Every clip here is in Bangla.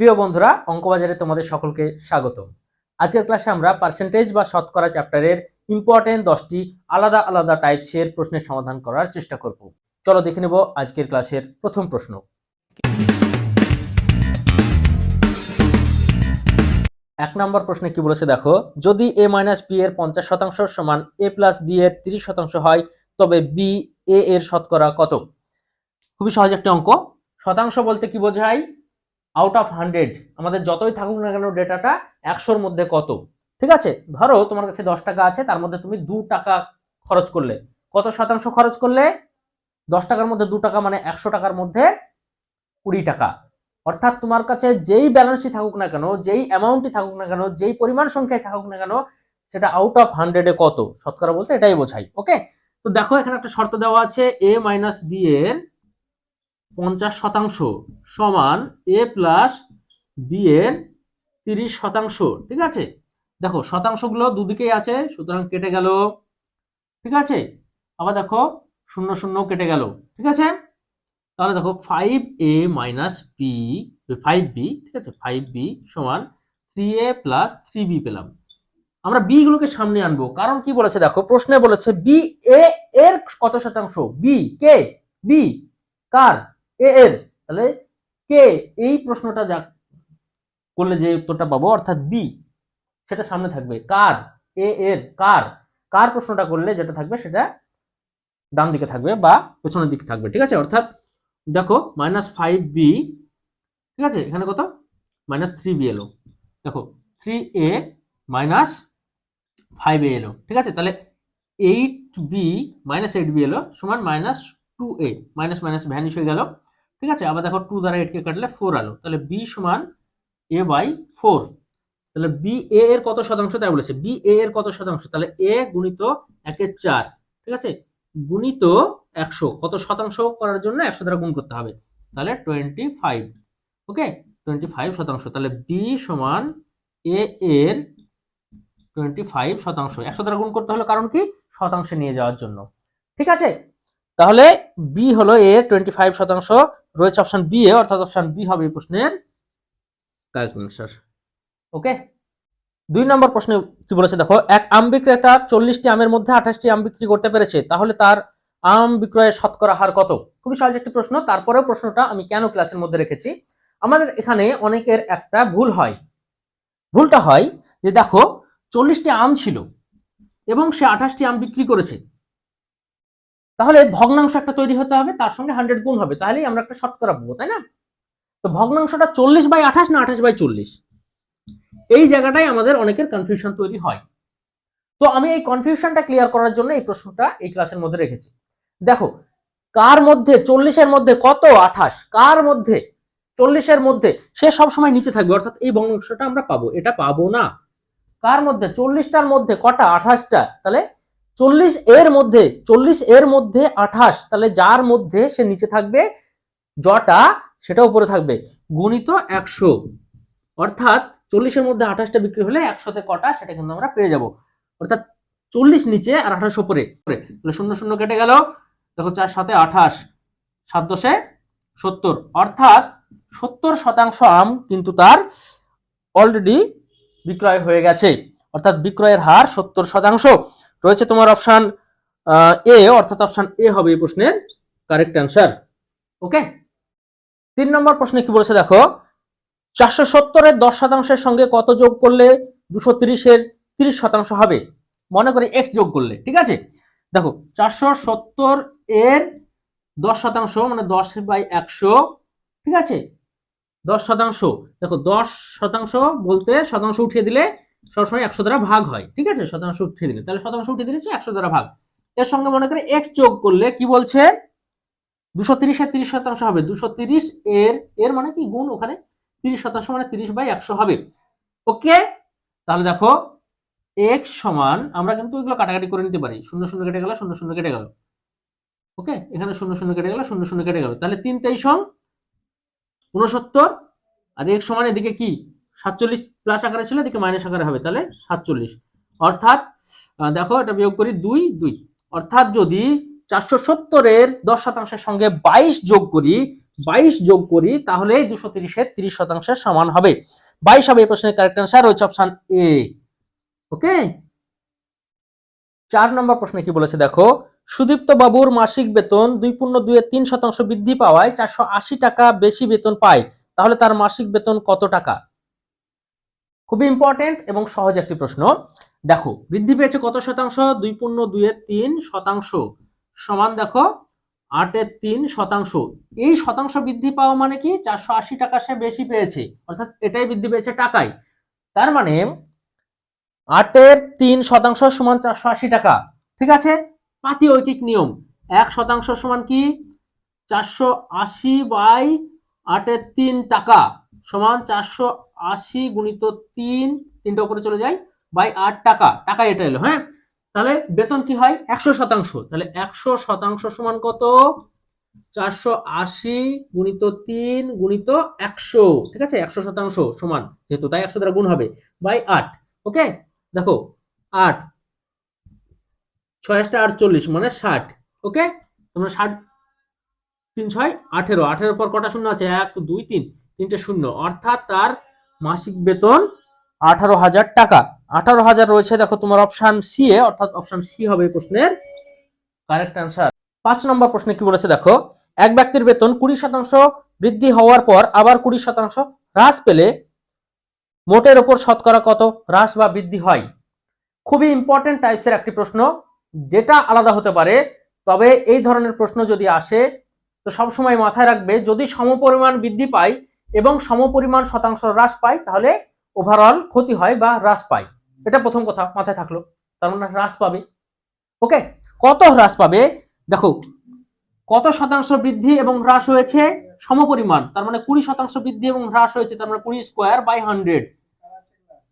প্রিয় বন্ধুরা, অঙ্কবাজারে তোমাদের সকলকে স্বাগত আজকের ক্লাসে আমরা পার্সেন্টেজ বা শতকরা চ্যাপ্টারের ইম্পর্টেন্ট দশটি আলাদা আলাদা টাইপসের প্রশ্নের সমাধান করার চেষ্টা করব। চলো দেখে নেব আজকের ক্লাসের প্রথম প্রশ্ন। এক নম্বর প্রশ্নে কি বলেছে দেখো, যদি এ মাইনাস বি এর পঞ্চাশ শতাংশ সমান এ প্লাস বি এর তিরিশ শতাংশ হয়, তবে বি এ এর শতকরা কত? খুবই সহজ একটি অঙ্ক। শতাংশ বলতে কি বোঝায়? আউট অফ হান্ড্রেড আমাদের যতই থাকুক না কেন ডেটাটা একশোর মধ্যে কত? ঠিক আছে? ধরো তোমার কাছে দশ টাকা আছে, তার মধ্যে তুমি দু টাকা খরচ করলে। কত শতাংশ খরচ করলে? দশ টাকার মধ্যে দু টাকা মানে একশো টাকার মধ্যে কুড়ি টাকা। অর্থাৎ তোমার কাছে যেই ব্যালেন্সই থাকুক না কেন, যেই অ্যামাউন্টই থাকুক না কেন, যেই পরিমাণ সংখ্যায় থাকুক না কেন, সেটা আউট অফ হান্ড্রেডে কত? শতকরা বলতে এটাই বোঝাই ওকে তো দেখো এখানে একটা শর্ত দেওয়া আছে এ মাইনাস বি এর পঞ্চাশ শতাংশ সমান এ প্লাস বি এর তিরিশ শতাংশ, ঠিক আছে? দেখো, শতাংশগুলো দুদিকেই আছে, সুতরাং কেটে গেল, ঠিক আছে? আবার দেখো, শূন্য শূন্য কেটে গেল, ঠিক আছে? তাহলে দেখো five A minus B five B ঠিক আছে? ফাইভ বি সমান three A plus three B পেলাম। আমরা বি গুলোকে সামনে আনব, কারণ কি বলেছে দেখো, প্রশ্নে বলেছে বি এ এর কত শতাংশ? বি কে? বি কার? এ এর তাহলে কে এই প্রশ্নটা যা করলে যে উত্তরটা পাবো, অর্থাৎ বি সেটা সামনে থাকবে। কার? এ এর কার? কার প্রশ্নটা করলে যেটা থাকবে, সেটা ডান দিকে থাকবে বা পেছনের দিকে থাকবে, ঠিক আছে? অর্থাৎ দেখো মাইনাস ফাইভ বি ঠিক আছে? এখানে কত? মাইনাস থ্রি বি এলো। দেখো three A minus five A এলো, ঠিক আছে? তাহলে eight B minus eight B এলো, সমান minus two A minus minus vanish হয়ে গেল। ঠিক আছে? আবার দেখো টু দ্বারা এইটকে কাটলে ফোর আলো। তাহলে বি সমান এ বাই ফোর তাহলে বি এ এর কত শতাংশ? তাই বলেছে। বি এ এর কত শতাংশ? তাহলে এ গুণিত একের চার। ঠিক আছে? গুণিত একশো। কত শতাংশ করার জন্য একশো দ্বারা গুণ করতে হবে? তাহলে twenty five okay twenty five শতাংশ। তাহলে বি সমান এ এর টোয়েন্টি ফাইভ শতাংশ। একশো দ্বারা গুণ করতে হলো কারণ কি? শতাংশে নিয়ে যাওয়ার জন্য। ঠিক আছে? তাহলে বি হলো এ টোয়েন্টি ফাইভ শতাংশ। রয়েছে অপশন বি এ অর্থাৎ অপশন বি হবে এই প্রশ্নের কারেক্ট ওকে দুই নম্বর প্রশ্নে কি বলেছে, দেখো, এক আম বিক্রেতা চল্লিশটি আমের মধ্যে আঠাশটি আম বিক্রি করতে পেরেছে, তাহলে তার আম বিক্রয়ের শতকরা হার কত? খুবই সহজ একটি প্রশ্ন, তারপরেও প্রশ্নটা আমি কেন ক্লাসের মধ্যে রেখেছি? আমাদের এখানে অনেকের একটা ভুল হয়। ভুলটা হয় যে, দেখো, চল্লিশটি আম ছিল এবং সে আঠাশটি আম বিক্রি করেছে। তাহলে ভগ্নাংশ একটা তৈরি হতে হবে, তার সঙ্গে হান্ড্রেড গুণ হবে, তাহলেই আমরা একটা শতকরা পাবো, তাই না? তো ভগ্নাংশটা চল্লিশ বাই আঠাশ না আঠাশ বাই চল্লিশ? এই জায়গাটাই আমাদের অনেকের কনফিউশন তৈরি হয়। তো আমি এই কনফিউশনটা ক্লিয়ার করার জন্য এই প্রশ্নটা এই ক্লাসের মধ্যে রেখেছি। দেখো, কার মধ্যে চল্লিশের মধ্যে কত আঠাশ? কার মধ্যে চল্লিশের মধ্যে? সে সব সময় নিচে থাকবে, অর্থাৎ এই ভগ্নাংশটা আমরা পাবো, এটা পাবো না। কার মধ্যে? চল্লিশটার মধ্যে কটা? আঠাশটা। তাহলে চল্লিশ এর মধ্যে, চল্লিশ এর মধ্যে আঠাশ, তাহলে যার মধ্যে সে নিচে থাকবে? জটা সেটা উপরে থাকবে। গুণিত একশো। অর্থাৎ চল্লিশের মধ্যে আঠাশটা বিক্রি হলে একশোতে কটা, সেটা কিন্তু আমরা পেয়ে যাব। অর্থাৎ চল্লিশ নিচে আর আঠাশ উপরে। তাহলে শূন্য শূন্য কেটে গেল। দেখো চার সাথে আঠাশ, সাত দশে সত্তর। অর্থাৎ সত্তর শতাংশ আম কিন্তু তার অলরেডি বিক্রয় হয়ে গেছে। অর্থাৎ বিক্রয়ের হার সত্তর শতাংশ। রয়েছে তোমার অপশান এ অর্থাৎ অপশান এ হবে এই প্রশ্নের কারেক্ট অ্যান্সার ওকে তিন নম্বর প্রশ্নে কি বলেছে দেখো, চারশো সত্তরের দশ শতাংশের সঙ্গে কত যোগ করলে দুশো তিরিশের তিরিশ শতাংশ হবে? মনে করে এক্স যোগ করলে, ঠিক আছে? দেখো, চারশো সত্তর এর দশ শতাংশ মানে দশ বাই একশো, ঠিক আছে? দশ শতাংশ, দেখো, দশ শতাংশ বলতে শতাংশ উঠিয়ে দিলে সবসময় একশো দ্বারা ভাগ হয়, ঠিক আছে? শতাংশ উঠে দিলে। তাহলে শতাংশ উঠে দিলে একশো দ্বারা ভাগ। এর সঙ্গে মনে করে এক্স যোগ করলে কি বলছে? দুশো তিরিশ তিরিশের তিরিশ শতাংশ হবে। দুশো তিরিশ এর এর মানে কি? গুণ ওখানে তিরিশ শতাংশ মানে তিরিশ বাই একশো হবে। ওকে তাহলে দেখো এক্স সমান, আমরা কিন্তু এগুলো কাটাকাটি করে নিতে পারি। শূন্য শূন্য কেটে গেল, শূন্য শূন্য কেটে গেল। ওকে এখানে শূন্য শূন্য কেটে গেল, শূন্য শূন্য কেটে গেল। তাহলে তিন তেইশ উনসত্তর আর এক সমান এদিকে কি? সাতচল্লিশ প্লাস আকারে ছিল, এদিকে মাইনাস আকারে হবে, তাহলে সাতচল্লিশ। অর্থাৎ দেখো এটা বিয়োগ করি দুই দুই। অর্থাৎ যদি চারশো সত্তরের দশ শতাংশের সঙ্গে বাইশ যোগ করি, বাইশ যোগ করি, তাহলে দুশো তিরিশের তিরিশ শতাংশের সমান হবে। বাইশ হবে এই প্রশ্নের কারেক্ট অ্যান্সার রয়েছে অপশন এ ওকে? চার নম্বর প্রশ্নে কি বলেছে, দেখো, সুদীপ্ত বাবুর মাসিক বেতন দুই পূর্ণ দুইয়ের তিন শতাংশ বৃদ্ধি পাওয়ায় চারশো আশি টাকা বেশি বেতন পায়। তাহলে তার মাসিক বেতন কত টাকা? খুবই ইম্পর্টেন্ট এবং সহজ একটি প্রশ্ন। দেখো, বৃদ্ধি পেয়েছে কত শতাংশ? দুই পূর্ণ দুইয়ের তিন শতাংশ সমান দেখো, আটের তিন শতাংশ। এই শতাংশ বৃদ্ধি পাওয়া মানে কি? চারশো আশি টাকা সে বেশি পেয়েছে। অর্থাৎ এটাই বৃদ্ধি পেয়েছে টাকায়। তার মানে আটের তিন শতাংশ সমান চারশো আশি টাকা। ঠিক আছে? পাতি ঐকিক নিয়ম। এক শতাংশ সমান কি? চারশো আশি বাই আটের তিন টাকা। সমান চারশো আশি গুণিত তিন, তিনটা উপরে চলে যায় বাই আট টাকা। টাকা এটা এলো হ্যাঁ? তাহলে বেতন কি হয়? একশো শতাংশ। তাহলে একশো শতাংশ সমান কত? চারশো আশি গুণিত তিন গুণিত একশো। ঠিক আছে? একশো শতাংশ সমান, যেহেতু তাই একশো দ্বারা গুণ হবে। বাই আট, ওকে? দেখো, আট, ছয় আটটা আটচল্লিশ মানে ষাট, ওকে? তোমরা ষাট, তিন, ছয়, আঠেরো। আঠেরো পর কটা শূন্য আছে? এক, দুই, তিন। তিনটে শূন্য। অর্থাৎ তার মাসিক বেতন আঠারো হাজার টাকা। আঠারো হাজার রয়েছে, দেখো তোমার অপশন সি এ, অর্থাৎ অপশন সি হবে প্রশ্নের কারেক্ট আনসার পাঁচ নম্বর প্রশ্নে কি বলেছে, দেখো, এক ব্যক্তির বেতন কুড়ি শতাংশ বৃদ্ধি হওয়ার পর আবার কুড়ি শতাংশ হ্রাস পেলে মোটের ওপর শতকরা কত? হ্রাস বা বৃদ্ধি হয়। খুবই ইম্পর্টেন্ট টাইপসের একটি প্রশ্ন। ডেটা আলাদা হতে পারে, তবে এই ধরনের প্রশ্ন যদি আসে, তো সবসময় মাথায় রাখবে, যদি সমপরিমাণ বৃদ্ধি পায় এবং সমপরিমাণ শতাংশ হ্রাস পায়, তাহলে ওভারঅল ক্ষতি হয় বা হ্রাস পায়। এটা প্রথম কথা মাথায় থাকল। তার মানে হ্রাস পাবে। ওকে? কত হ্রাস পাবে? দেখো, কত শতাংশ বৃদ্ধি এবং হ্রাস হয়েছে? সমপরিমাণ। তার মানে কুড়ি শতাংশ বৃদ্ধি এবং হ্রাস হয়েছে, তার মানে কুড়ি স্কোয়ার বাই হান্ড্রেড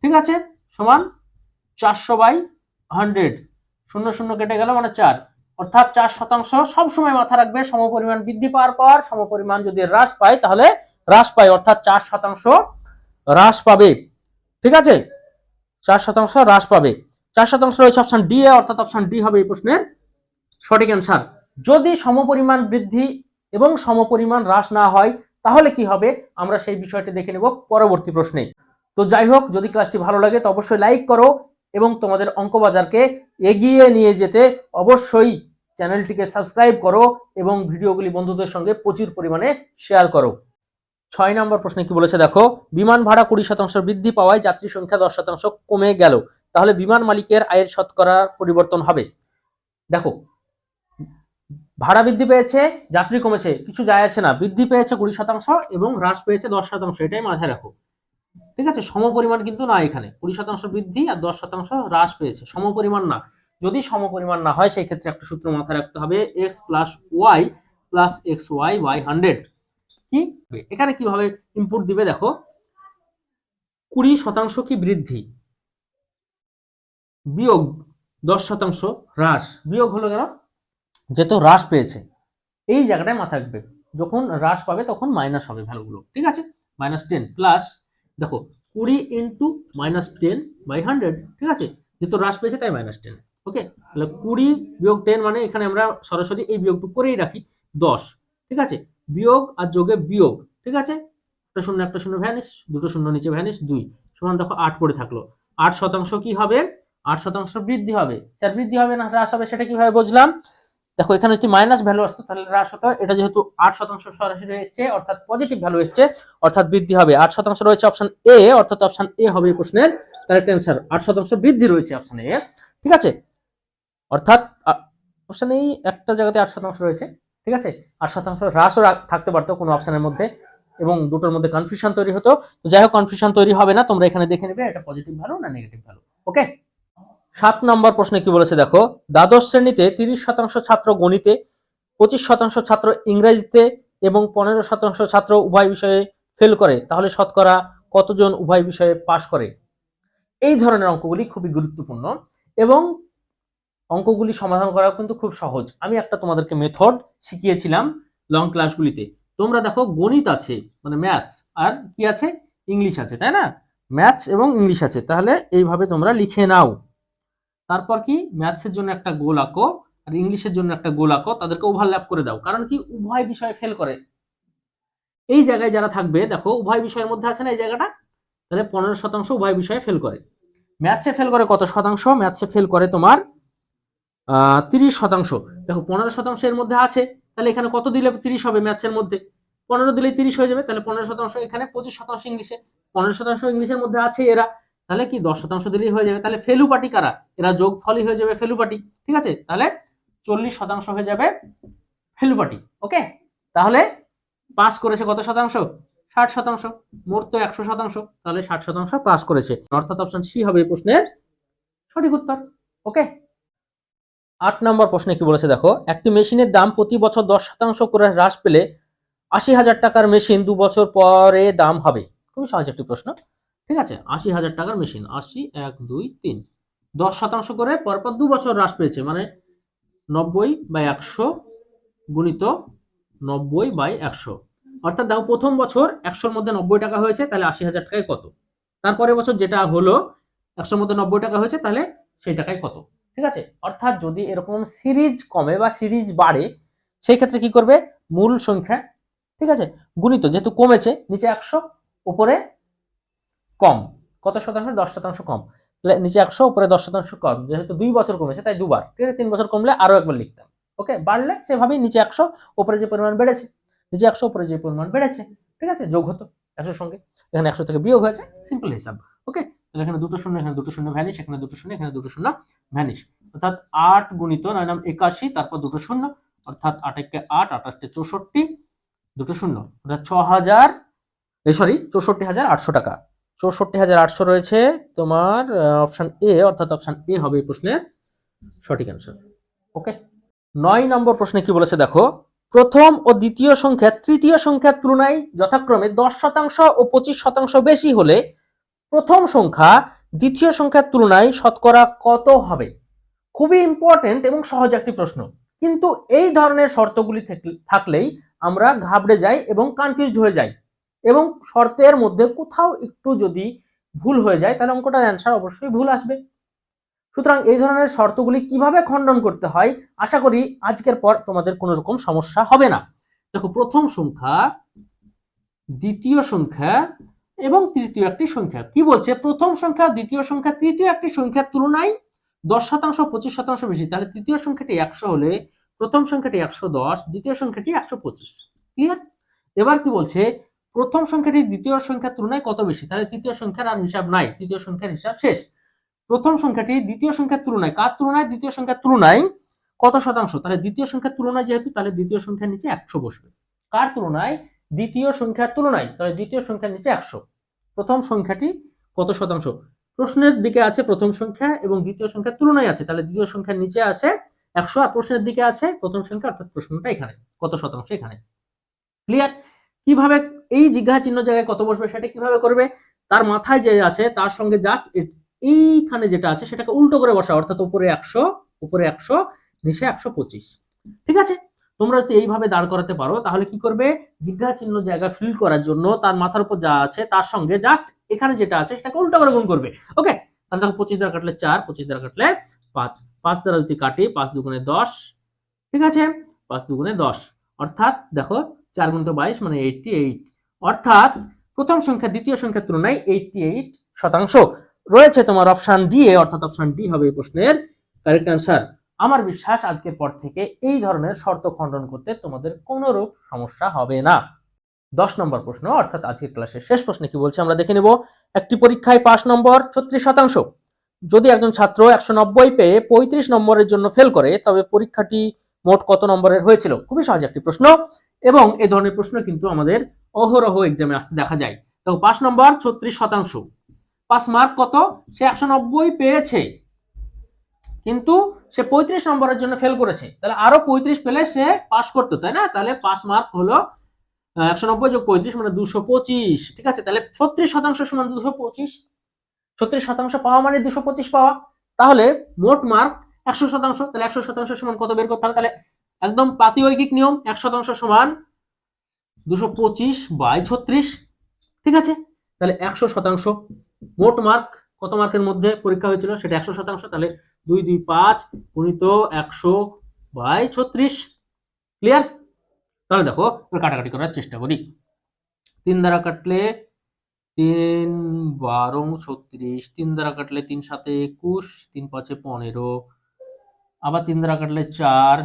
ঠিক আছে? সমান চারশো বাই হান্ড্রেড শূন্য শূন্য কেটে গেল মানে চার। অর্থাৎ চার শতাংশ সবসময় মাথা রাখবে, সমপরিমাণ বৃদ্ধি পাওয়ার পর, সমপরিমাণ যদি হ্রাস পায়, তাহলে হ্রাস পায়, অর্থাৎ চার শতাংশ হ্রাস পাবে। ঠিক আছে? চার শতাংশ হ্রাস পাবে। চার শতাংশ রয়েছে অপশন ডি এ, অর্থাৎ অপশন ডি হবে এই প্রশ্নের সঠিক অ্যান্সার যদি সমপরিমাণ বৃদ্ধি এবং সমপরিমাণ হ্রাস না হয়, তাহলে কি হবে? আমরা সেই বিষয়টি দেখে নেব পরবর্তী প্রশ্নে। তো যাই হোক, যদি ক্লাসটি ভালো লাগে তো অবশ্যই লাইক করো এবং তোমাদের অঙ্কবাজারকে এগিয়ে নিয়ে যেতে অবশ্যই চ্যানেলটিকে সাবস্ক্রাইব করো এবং ভিডিওগুলি বন্ধুদের সঙ্গে প্রচুর পরিমাণে শেয়ার করো। ছয় নম্বর প্রশ্নে কি বলেছে? দেখো, বিমান ভাড়া কুড়ি শতাংশ বৃদ্ধি পাওয়ায় যাত্রী সংখ্যা দশ শতাংশ কমে গেল। তাহলে বিমান মালিকের আয়ের শতকরা পরিবর্তন হবে। দেখো, ভাড়া বৃদ্ধি পেয়েছে, যাত্রী কমেছে, কিছু যায় আসে না। বৃদ্ধি পেয়েছে কুড়ি শতাংশ এবং হ্রাস পেয়েছে দশ শতাংশ, এটাই মাথায় রাখো। ঠিক আছে? সমপরিমাণ কিন্তু না এখানে। কুড়ি শতাংশ বৃদ্ধি আর দশ শতাংশ হ্রাস পেয়েছে। সমপরিমাণ না। যদি সমপরিমাণ না হয়, সেই ক্ষেত্রে একটা সূত্র মাথায় রাখতে হবে X plus Y plus X Y Y hundred কি? এখানে কীভাবে ইনপুট দিবে দেখো। কুড়ি শতাংশ কি বৃদ্ধি? বিয়োগ দশ শতাংশ হ্রাস। বিয়োগ হলো কেন? যেহেতু হ্রাস পেয়েছে। এই জায়গাটায় মাথা রাখবে। যখন হ্রাস পাবে তখন মাইনাস হবে ভ্যালুগুলো ঠিক আছে? মাইনাস টেন প্লাস দেখো কুড়ি into minus ten by hundred ঠিক আছে? যেহেতু হ্রাস পেয়েছে তাই মাইনাস টেন ওকে তাহলে কুড়ি বিয়োগ টেন মানে এখানে আমরা সরাসরি এই বিয়োগটুকু করেই রাখি। দশ। ঠিক আছে? বিয়োগ আর যোগে বিয়োগ, ঠিক আছে? একটা শূন্য একটা শূন্য ভ্যানিস দুটো শূন্য নিচে ভ্যানিস দুই। সমান দেখো আট পড়ে থাকল। আট শতাংশ কি হবে? আট শতাংশ বৃদ্ধি হবে। স্যার, বৃদ্ধি হবে না, হ্রাস হবে, সেটা কীভাবে বুঝলাম? দেখো, এখানে যদি মাইনাস ভ্যালু আসতো, তাহলে হ্রাস হতো। এটা যেহেতু আট শতাংশ সরাসরি এসছে, অর্থাৎ পজিটিভ ভ্যালু এসছে, অর্থাৎ বৃদ্ধি হবে। আট শতাংশ রয়েছে অপশন এ অর্থাৎ অপশন এ হবে প্রশ্নের। কারেক্ট অ্যান্সার আট শতাংশ বৃদ্ধি রয়েছে অপশন এ ঠিক আছে? অর্থাৎ অপশন এই একটা জায়গাতে আট শতাংশ রয়েছে। ঠিক আছে? আট শতাংশ হ্রাসও থাকতে পারতো কোনো অপশনের মধ্যে এবং দুটোর মধ্যে কনফিউশন তৈরি হতো। তো যাই হোক কনফিউশন তৈরি হবে না, তোমরা এখানে দেখে নেবে এটা পজিটিভ ভ্যালু না নেগেটিভ ভ্যালু ওকে সাত নম্বর প্রশ্নে কি বলেছে দেখো? দ্বাদশ শ্রেণীতে তিরিশ শতাংশ ছাত্র গণিতে, পঁচিশ শতাংশ ছাত্র ইংরেজিতে এবং পনেরো শতাংশ ছাত্র উভয় বিষয়ে ফেল করে। তাহলে শতকরা কতজন উভয় বিষয়ে পাশ করে? এই ধরনের অঙ্কগুলি খুবই গুরুত্বপূর্ণ এবং অঙ্কগুলি সমাধান করা কিন্তু খুব সহজ। আমি একটা তোমাদেরকে মেথড শিখিয়েছিলাম লং ক্লাসগুলিতে তোমরা দেখো গণিত আছে মানে ম্যাথস আর কি আছে? ইংলিশ আছে, তাই না? ম্যাথস এবং ইংলিশ আছে, তাহলে এইভাবে তোমরা লিখে নাও। তারপর কি? ম্যাথসের জন্য একটা গোল আঁকো, আর ইংলিশের জন্য একটা গোল আঁকো, তাদেরকে ওভারল্যাপ করে দাও, কারণ কি? উভয় বিষয়ে ফেল করে। এই জায়গায় যারা থাকবে, দেখো উভয় বিষয়ের মধ্যে আছে না এই জায়গাটা? তাহলে পনেরো শতাংশ উভয় বিষয়ে ফেল করে। ম্যাথসে ফেল করে কত শতাংশ? ম্যাথসে ফেল করে তোমার তিরিশ শতাংশ। দেখো, পনেরো শতাংশ এর মধ্যে আছে, তাহলে এখানে কত দিলে তিরিশ হবে ম্যাথসের মধ্যে? পনেরো দিলে তিরিশ হয়ে যাবে, তাহলে পনেরো শতাংশ এখানে, পঁচিশ শতাংশ ইংলিশে। পনেরো শতাংশ ইংলিশের মধ্যে আছে এরা, তাহলে কি দশ শতাংশ দিলেই হয়ে যাবে? তাহলে ফেলু পার্টি কারা? এরা যোগ ফলই হয়ে যাবে ফেলু পার্টি ঠিক আছে? তাহলে চল্লিশ শতাংশ হয়ে যাবে ফেলু পার্টি ওকে? তাহলে পাস করেছে কত শতাংশ? ষাট শতাংশ, মোট তো একশো শতাংশ, তাহলে ষাট শতাংশ পাস করেছে। অর্থাৎ অপশন সি হবে এই প্রশ্নের সঠিক উত্তর, ওকে? আট নম্বর প্রশ্নে কি বলেছে দেখো, একটি মেশিনের দাম প্রতি বছর দশ শতাংশ করে হ্রাস পেলে আশি হাজার টাকার মেশিন দু বছর পরে দাম হবে। খুবই সহজ একটি প্রশ্ন। ঠিক আছে, আশি হাজার টাকার মেশিন, আশি, এক, দুই, তিন। দশ শতাংশ করে পরপর দু বছর হ্রাস পেয়েছে মানে নব্বই বাই একশো গুণিত নব্বই বাই একশো। অর্থাৎ দেখো, প্রথম বছর একশোর মধ্যে নব্বই টাকা হয়েছে, তাহলে আশি হাজার টাকায় কত? তারপরের বছর যেটা হলো, একশোর মধ্যে নব্বই টাকা হয়েছে, তাহলে সেই টাকায় কত? ঠিক আছে? অর্থাৎ যদি এরকম সিরিজ কমে বা সিরিজ বাড়ে, সেই ক্ষেত্রে কি করবে? মূল সংখ্যা, ঠিক আছে? গুণিত যেহেতু কমেছে, নিচে একশো, উপরে কম। কত শতাংশ? দশ শতাংশ কম। নিচে একশো, উপরে দশ শতাংশ কম। যেহেতু দুই বছর কমেছে, তাই দুবার। ঠিক আছে? তিন বছর কমলে আরও একবার লিখতাম। ওকে? বাড়লে সেভাবেই নিচে একশো, উপরে যে পরিমাণ বেড়েছে, নিচে একশো, উপরে যে পরিমাণ বেড়েছে, ঠিক আছে? যোগ হতো একশোর সঙ্গে। এখানে একশো থেকে বিয়োগ হয়েছে, সিম্পল হিসাব। ওকে? তাহলে এখানে দুটো শূন্য, এখানে দুটো শূন্য ভ্যানিশ এখানে দুটো শূন্য, এখানে দুটো শূন্য ভ্যানিশ অর্থাৎ আট গুণিত নয়, নাম একাশি, তারপর দুটো শূন্য, অর্থাৎ আট একে আট আটাশকে চৌষট্টি, দুটো শূন্য। অর্থাৎ ছ হাজার সরি চৌষট্টি হাজার আটশো টাকা। চৌষট্টি হাজার আটশো রয়েছে তোমার অপশন এ অর্থাৎ অপশন এ হবে এই প্রশ্নের সঠিক অ্যান্সার ওকে নয় নম্বর প্রশ্নে কি বলেছে দেখো, প্রথম ও দ্বিতীয় সংখ্যা তৃতীয় সংখ্যার তুলনায় যথাক্রমে দশ শতাংশ ও পঁচিশ শতাংশ বেশি হলে প্রথম সংখ্যা দ্বিতীয় সংখ্যার তুলনায় শতকরা কত হবে? খুবই ইম্পর্টেন্ট এবং সহজ একটি প্রশ্ন। কিন্তু এই ধরনের শর্তগুলি থাকলে- থাকলেই আমরা ঘাবড়ে যাই এবং কনফিউজড হয়ে যাই। এবং শর্তের মধ্যে কোথাও একটু যদি ভুল হয়ে যায়, তাহলে অঙ্কটার অ্যান্সার অবশ্যই ভুল আসবে। সুতরাং এই ধরনের শর্তগুলি কীভাবে খণ্ডন করতে হয়, আশা করি আজকের পর তোমাদের কোনো রকম সমস্যা হবে না। দেখো, প্রথম সংখ্যা, দ্বিতীয় সংখ্যা এবং তৃতীয় একটি সংখ্যা। কি বলছে? প্রথম সংখ্যা, দ্বিতীয় সংখ্যা, তৃতীয় একটি সংখ্যার তুলনায় দশ শতাংশ, পঁচিশ শতাংশ বেশি। তাহলে তৃতীয় সংখ্যাটি একশো হলে প্রথম সংখ্যাটি একশো দশ, দ্বিতীয় সংখ্যাটি একশো পঁচিশ। ক্লিয়ার এবার কি বলছে? প্রথম সংখ্যাটি দ্বিতীয় সংখ্যার তুলনায় কত বেশি? তাহলে তৃতীয় সংখ্যার আর হিসাব নাই। তৃতীয় সংখ্যার হিসাব শেষ। প্রথম সংখ্যাটি দ্বিতীয় সংখ্যার তুলনায়, কার তুলনায়? দ্বিতীয় সংখ্যার তুলনায় কত শতাংশ? তাহলে দ্বিতীয় সংখ্যার তুলনায় যেহেতু, তাহলে দ্বিতীয় সংখ্যার নিচে একশো বসবে। কার তুলনায়? দ্বিতীয় সংখ্যার তুলনায়, তাহলে দ্বিতীয় সংখ্যার নিচে একশো। প্রথম সংখ্যাটি কত শতাংশ? প্রশ্নের দিকে আছে প্রথম সংখ্যা এবং দ্বিতীয় সংখ্যার তুলনায় আছে। তাহলে দ্বিতীয় সংখ্যার নিচে আছে একশো আর প্রশ্নের দিকে আছে প্রথম সংখ্যা, অর্থাৎ প্রশ্নটা এখানে, কত শতাংশ এখানে। ক্লিয়ার কীভাবে এই জিজ্ঞাসা চিহ্ন জায়গায় কত বসবে সেটা কীভাবে করবে? তার মাথায় যে আছে, তার সঙ্গে জাস্ট এইখানে যেটা আছে সেটাকে উল্টো করে বসা অর্থাৎ উপরে একশো উপরে একশো, নিচে একশো পঁচিশ। ঠিক আছে? তোমরা যদি এইভাবে দাঁড় করাতে পারো, তাহলে কি করবে? জিজ্ঞাসা চিহ্ন জায়গা ফিল করার জন্য তার মাথার উপর যা আছে তার সঙ্গে জাস্ট এখানে যেটা আছে সেটাকে উল্টো করে গুণ করবে। ওকে তাহলে দেখো পঁচিশ দ্বারা কাটলে চার, পঁচিশ দ্বারা কাটলে পাঁচ। পাঁচ দ্বারা যদি কাটি, পাঁচ দুগুণে দশ। ঠিক আছে? পাঁচ দুগুণে দশ। অর্থাৎ দেখো চার গুণিত বাইশ মানে এইটটি এইট অর্থাৎ প্রথম সংখ্যা, দ্বিতীয় সংখ্যার তুলনায় এইটটি এইট শতাংশ। রয়েছে তোমার অপশন ডি এ, অর্থাৎ অপশন ডি হবে এই প্রশ্নের। কারেক্ট অ্যান্সার আমার বিশ্বাস আজকের পর থেকে এই ধরনের শর্ত খণ্ডন করতে তোমাদের কোনো রূপ সমস্যা হবে না। দশ নম্বর প্রশ্ন, অর্থাৎ আজকের ক্লাসের শেষ প্রশ্নে কি বলছে আমরা দেখে নেব। একটি পরীক্ষায় পাস নম্বর ছত্রিশ শতাংশ। যদি একজন ছাত্র একশো নব্বই পেয়ে পঁয়ত্রিশ নম্বরের জন্য ফেল করে, তবে পরীক্ষাটি মোট কত নম্বরের হয়েছিল? খুবই সহজ একটি প্রশ্ন। এবং এই ধরনের প্রশ্ন কিন্তু আমাদের অহরহ এক্সামে আসতে দেখা যায়। তো পাঁচ নম্বর ছত্রিশ শতাংশ। পাস মার্ক কত? সে একশো নব্বই পেয়েছে। কিন্তু সে পঁয়ত্রিশ নম্বরের জন্য ফেল করেছে। তাহলে আরও পঁয়ত্রিশ পেলে সে পাস করতো, তাই না? তাহলে পাস মার্ক হলো একশো নব্বই যোগ পঁয়ত্রিশ মানে দুশো পঁচিশ, ঠিক আছে? তাহলে ছত্রিশ শতাংশ সমান দুশো পঁচিশ, ছত্রিশ শতাংশ পাওয়া মানে দুশো পঁচিশ পাওয়া। তাহলে মোট মার্ক একশো শতাংশ, তাহলে একশো শতাংশ সমান কত বের করতে হবে? তাহলে একদম প্রাতিঐকিক নিয়ম, এক শতাংশ সমান দুশো পঁচিশ বাই ছত্রিশ, ঠিক আছে? তাহলে একশো শতাংশ, মোট মার্ক কত মার্কের মধ্যে পরীক্ষা হয়েছিল? সেটা একশো শতাংশ, তাহলে দুই দুই, পাঁচ গুণিত একশো বাই ছত্রিশ। ক্লিয়ার তাহলে দেখো কাটাকাটি করার চেষ্টা করি। তিন দ্বারা কাটলে তিন, বারো, ছত্রিশ। তিন দ্বারা কাটলে তিন, সাতে একুশ। তিন, পাঁচে পনেরো। আবার তিন দ্বারা কাটলে চার।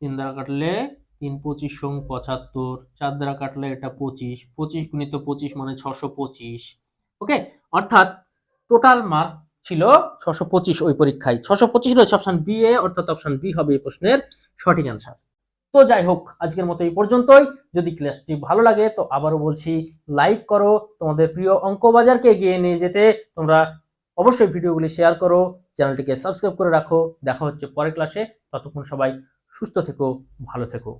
তিন দ্বারা কাটলে তিন, পঁচিশ, সং পঁচাত্তর। চার দ্বারা কাটলে এটা পঁচিশ। পঁচিশ গুণিত পঁচিশ মানে ছশো পঁচিশ। ওকে অর্থাৎ টোটাল মার্ক ছিল ছশো পঁচিশ ওই পরীক্ষায়। ছশো পঁচিশ রয়েছে অপশন বি এ অর্থাৎ অপশন বি হবে এই প্রশ্নের সঠিক অ্যান্সার তো যাই হোক, আজকের মতো এই পর্যন্তই। যদি ক্লাসটি ভালো লাগে, তো আবারও বলছি লাইক করো। তোমাদের প্রিয় অঙ্ক বাজারকে এগিয়ে নিয়ে যেতে তোমরা অবশ্যই ভিডিওগুলি শেয়ার করো, চ্যানেলটিকে সাবস্ক্রাইব করে রাখো। দেখা হচ্ছে পরের ক্লাসে ততক্ষণ সবাই সুস্থ থেকো, ভালো থেকো।